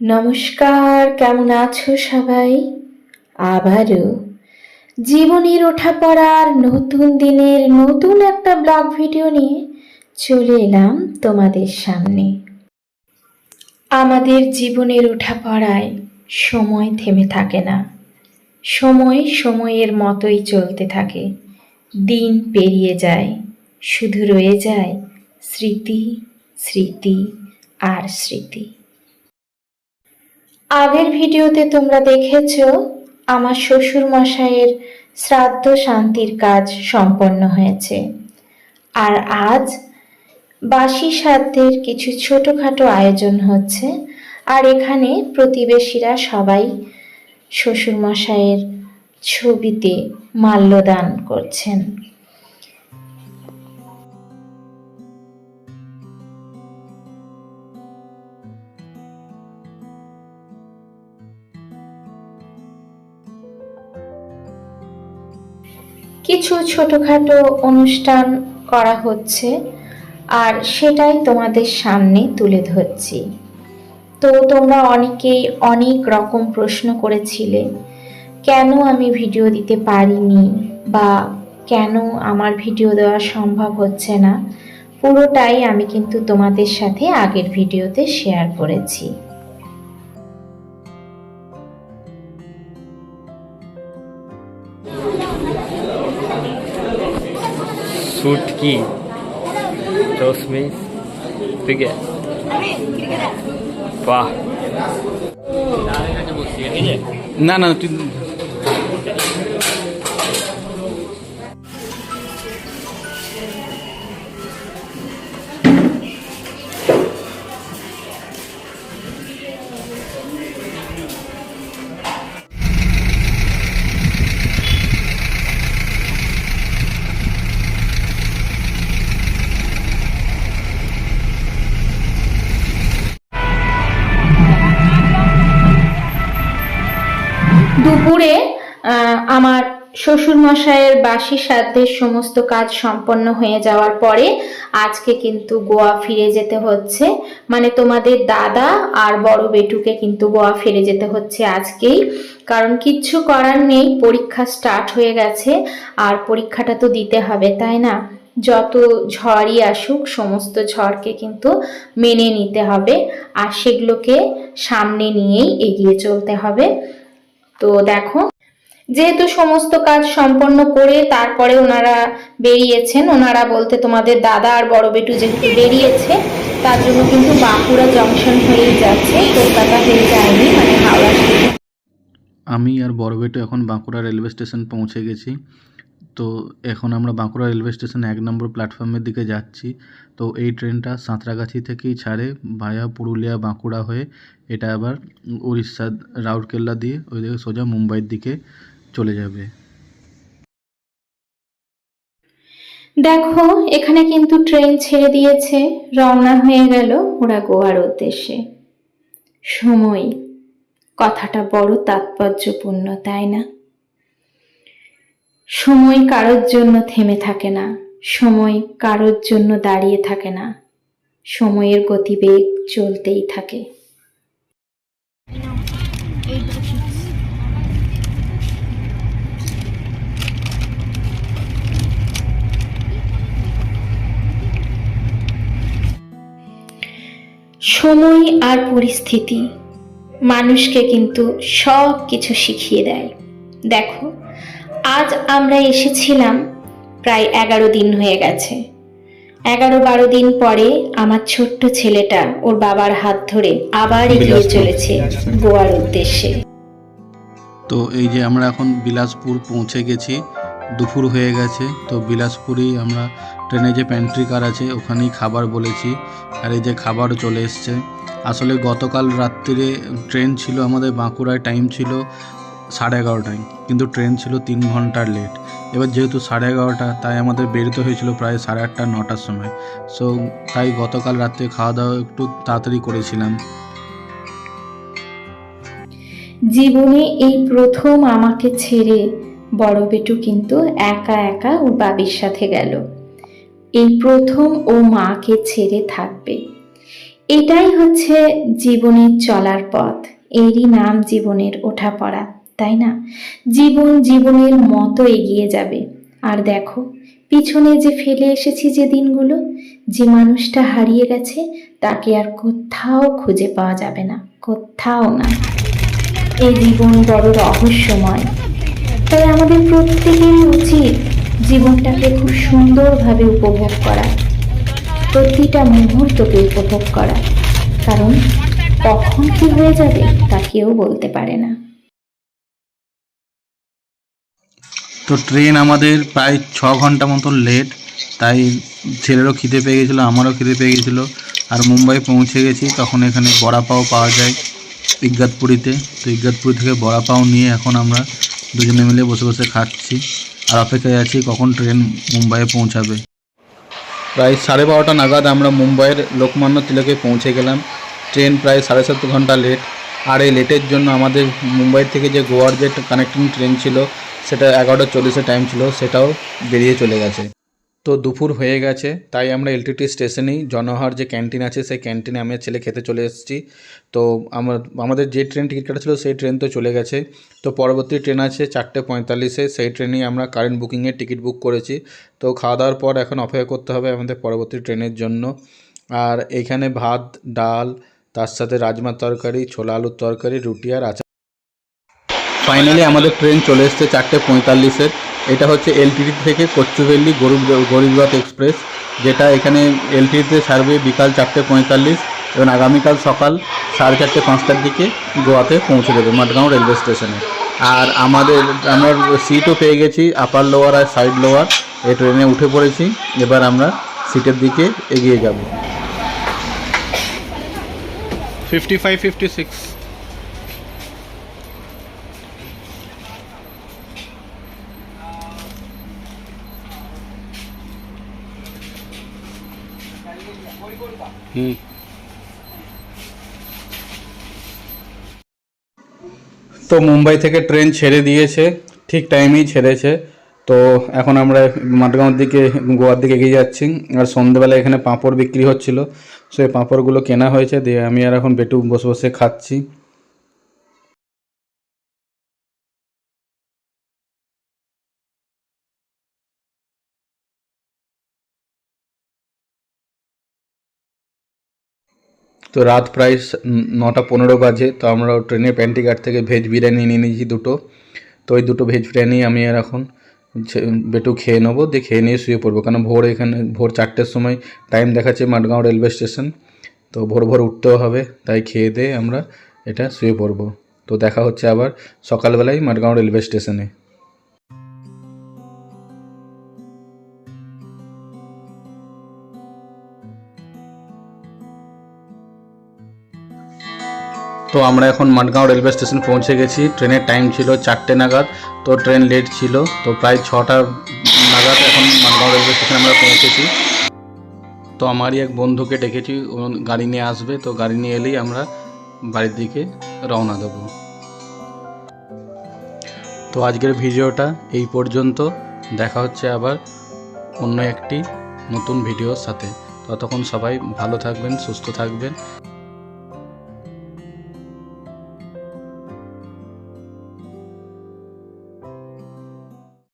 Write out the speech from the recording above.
নমস্কার, কেমন আছো সবাই? আবারও জীবনের ওঠা পড়ার নতুন দিনের নতুন একটা ব্লগ ভিডিও নিয়ে চলে এলাম তোমাদের সামনে। আমাদের জীবনের ওঠা পড়ায় সময় থেমে থাকে না। সময় সময়ের মতোই চলতে থাকে। দিন পেরিয়ে যায়, শুধু রয়ে যায় স্মৃতি স্মৃতি আর স্মৃতি। আগের ভিডিওতে তোমরা দেখেছ, আমার শ্বশুর মশাইয়ের শ্রাদ্ধ শান্তির কাজ সম্পন্ন হয়েছে। আর আজ বাসি শ্রাদ্ধের কিছু ছোটোখাটো আয়োজন হচ্ছে, আর এখানে প্রতিবেশীরা সবাই শ্বশুর মশাইয়ের ছবিতে মাল্যদান করছেন। কিছু ছোটোখাটো অনুষ্ঠান করা হচ্ছে, আর সেটাই তোমাদের সামনে তুলে ধরছি। তো তোমরা অনেকেই অনেক রকম প্রশ্ন করেছিলে, কেন আমি ভিডিও দিতে পারিনি বা কেন আমার ভিডিও দেওয়া সম্ভব হচ্ছে না? পুরোটাই আমি কিন্তু তোমাদের সাথে আগের ভিডিওতে শেয়ার করেছি। शूट की। तो उसमें ठीक है। वाह। ना ना तू আমার শ্বশুর মশাইয়ের বাসি শ্রাদ্ধের সমস্ত কাজ সম্পন্ন হয়ে যাওয়ার পরে আজকে কিন্তু গোয়া ফিরে যেতে হচ্ছে। মানে তোমাদের দাদা আর বড় বেটুকে কিন্তু গোয়া ফিরে যেতে হচ্ছে আজকেই। কারণ কিচ্ছু করার নেই, পরীক্ষা স্টার্ট হয়ে গেছে, আর পরীক্ষাটা তো দিতে হবে, তাই না? যত ঝড়ই আসুক, সমস্ত ঝড়কে কিন্তু মেনে নিতে হবে, আর সেগুলোকে সামনে নিয়েই এগিয়ে চলতে হবে। তো দেখো যেহেতু সমস্ত কাজ সম্পন্ন করে তারপরে ওনারা বেরিয়েছেন, ওনারা বলতে তোমাদের দাদা আর বড় বেটু যেহেতু বেরিয়েছে, তার জন্য কিন্তু বাঁকুড়া জংশন হয়েই যাচ্ছে, কলকাতা হয়ে যায়নি মানে হাওড়া আমি আর বড় বেটু এখন বাঁকুড়া রেলওয়ে স্টেশন পৌঁছে গেছি। তো এখন আমরা বাঁকুড়া রেলওয়ে স্টেশন এক নম্বর প্ল্যাটফর্মের দিকে যাচ্ছি। তো এই ট্রেনটা সাঁতরাগাছি থেকেই ছাড়ে ভায়া পুরুলিয়া বাঁকুড়া হয়ে, এটা আবার উড়িষ্যা, রাউরকেল্লা দিয়ে, ওই দিকে সোজা মুম্বাইয়ের দিকে। চলে যাবে। দেখো, এখানে কিন্তু ট্রেন ছেড়ে দিয়েছে, রওনা হয়ে গেল ওরা গোয়ার উদ্দেশ্যে। সময়, কথাটা বড় তাৎপর্যপূর্ণ, তাই না? সময় কারোর জন্য থেমে থাকে না, সময় কারোর জন্য দাঁড়িয়ে থাকে না, সময়ের গতিবেগ চলতেই থাকে। সময় আর পরিস্থিতি। মানুষকে কিন্তু সব কিছু শিখিয়ে দেয়। দেখো আজ আমরা এসেছিলাম প্রায় এগারো দিন হয়ে গেছে। এগারো বারো দিন পরে আমার ছোট্ট ছেলেটা ওর বাবার হাত ধরে আবার এগিয়ে চলেছে গোয়ার উদ্দেশ্যে। তো এই যে আমরা এখন বিলাসপুর পৌঁছে গেছি দুপুর হয়ে গেছে। তো বিলাসপুরেই আমরা ট্রেনে যে প্যান্ট্রি কার আছে, ওখানেই খাবার বলেছি আর এই যে খাবারও চলে এসছে। আসলে গতকাল রাত্রিরে ট্রেন ছিল আমাদের বাঁকুড়ায় টাইম ছিল সাড়ে এগারোটায়, কিন্তু ট্রেন ছিল তিন ঘণ্টার লেট এবার যেহেতু সাড়ে এগারোটা, তাই আমাদের বেরোতে হয়েছিল প্রায় সাড়ে আটটা, নটার সময়। সো তাই গতকাল রাত্রে খাওয়া দাওয়া একটু তাড়াতাড়ি করেছিলাম। জীবনে এই প্রথম আমাকে ছেড়ে বড় বেটু কিন্তু একা একা ওর বাবির সাথে গেল। এই প্রথম ও মাকে ছেড়ে থাকবে। এটাই হচ্ছে জীবনের চলার পথ। এরই নাম জীবনের ওঠাপড়া, তাই না? জীবন জীবনের মতো এগিয়ে যাবে। আর দেখো, পিছনে যে ফেলে এসেছি যে দিনগুলো, যে মানুষটা হারিয়ে গেছে, তাকে আর কোথাও খুঁজে পাওয়া যাবে না, কোথাও না। এই জীবন বড় রহস্যময়। তাই আমাদের প্রত্যেকেরই উচিত জীবনটাকে খুব সুন্দরভাবে উপভোগ করা। প্রতিটা মুহূর্তকে উপভোগ করা। কারণ কখন কি হয়ে যাবে তা কেউ বলতে পারে না। তো ট্রেন আমাদের প্রায় ছ ঘণ্টা মতন লেট তাই ছেলেরও খিদে পেয়ে গেছিল, আমারও খিদে পেয়ে গেছিল। আর মুম্বাই পৌঁছে গেছি, তখন এখানে বড়া পাও পাওয়া যায় ইগতপুরিতে। তো ইগতপুরি থেকে বড়া পাও নিয়ে এখন আমরা দুজনে মিলে বসে বসে খাচ্ছি। আর অপেক্ষায় আছি কখন ট্রেন মুম্বাইয়ে পৌঁছাবে। প্রায় সাড়ে বারোটা নাগাদ আমরা মুম্বাইয়ের লোকমান্য তিলকে পৌঁছে গেলাম। ট্রেন প্রায় সাড়ে সাত ঘণ্টা লেট আর এই লেটের জন্য আমাদের মুম্বাই থেকে যে গোয়ার যে কানেক্টিং ট্রেন ছিল, সেটা এগারোটা চল্লিশে টাইম ছিল, সেটাও বেরিয়ে চলে গেছে। তো দুপুর হয়ে গেছে, তাই আমরা এলটিটি স্টেশনেই জনহার যে ক্যান্টিন আছে, সেই ক্যান্টিনে আমি ছেলে খেতে চলে এসেছি। তো আমার, আমাদের যে ট্রেন টিকিট কাটা সেই ট্রেন তো চলে গেছে। তো পরবর্তী ট্রেন আছে চারটে পঁয়তাল্লিশে, সেই ট্রেনেই আমরা কারেন্ট বুকিংয়ের টিকিট বুক করেছি। তো খাওয়া দাওয়ার পর এখন অপেক্ষা করতে হবে আমাদের পরবর্তী ট্রেনের জন্য। আর এইখানে ভাত, ডাল, তার সাথে রাজমার তরকারি, ছোলা আলুর তরকারি, রুটি আর আচার। ফাইনালি আমাদের ট্রেন চলে এসছে চারটে পঁয়তাল্লিশের এটা হচ্ছে এলটিডি থেকে কচ্চুভেল্লি গরিব গরিবরথ এক্সপ্রেস, যেটা এখানে এলটিডিতে ছাড়বে বিকাল চারটে পঁয়তাল্লিশ এবং আগামীকাল সকাল সাড়ে চারটে পাঁচটার দিকে গোয়াতে পৌঁছে দেবে মাঠগাঁও রেলওয়ে স্টেশনে। আর আমাদের আমার সিটও পেয়ে গেছি আপার লোয়ার আর সাইড লোয়ার এই ট্রেনে উঠে পড়েছি, এবার আমরা সিটের দিকে এগিয়ে যাব। ফিফটি ফাইভ ফিফটি সিক্স তো মুম্বাই থেকে ট্রেন ছেড়ে দিয়েছে, ঠিক টাইমেই ছেড়েছে। তো এখন আমরা মাঠগাঁওর দিকে, গোয়ার দিকে এগিয়ে যাচ্ছি। আর সন্ধেবেলা এখানে পাঁপড় বিক্রি হচ্ছিল। সেই পাঁপড়গুলো কেনা হয়েছে, দিয়ে আমি আর এখন বেটু বসে বসে খাচ্ছি। তো রাত প্রায় নটা পনেরো বাজে, তো আমরা ট্রেনের প্যান্টিঘাট থেকে ভেজ বিরিয়ানি নিয়ে নিয়েছি দুটো। তো ওই দুটো ভেজ বিরিয়ানি আমি আর এখন বেটু খেয়ে নেব, দিয়ে খেয়ে নিয়ে শুয়ে পড়ব। কারণ ভোর এখানে, ভোর চারটের সময় টাইম দেখাচ্ছে মাঠগাঁও রেলওয়ে স্টেশন তো ভোর ভোর উঠতেও হবে, তাই খেয়ে দিয়ে আমরা এটা শুয়ে পড়ব। তো দেখা হচ্ছে আবার সকালবেলায় মাঠগাঁও রেলওয়ে স্টেশনে তো আমরা এখন মাঠগাঁও রেলওয়ে স্টেশন পৌঁছে গেছি। ট্রেনের টাইম ছিল চারটে নাগাদ, তো ট্রেন লেট ছিল, তো প্রায় ছটা নাগাদ এখন মাঠগাঁও রেলওয়ে স্টেশনে আমরা পৌঁছেছি। তো আমারই এক বন্ধুকে ডেকেছি গাড়ি নিয়ে আসবে, তো গাড়ি নিয়ে এলেই আমরা বাড়ির দিকে রওনা দেবো। তো আজকের ভিডিওটা এই পর্যন্ত, দেখা হচ্ছে আবার অন্য একটি নতুন ভিডিওর সাথে। ততক্ষণ সবাই ভালো থাকবেন, সুস্থ থাকবেন।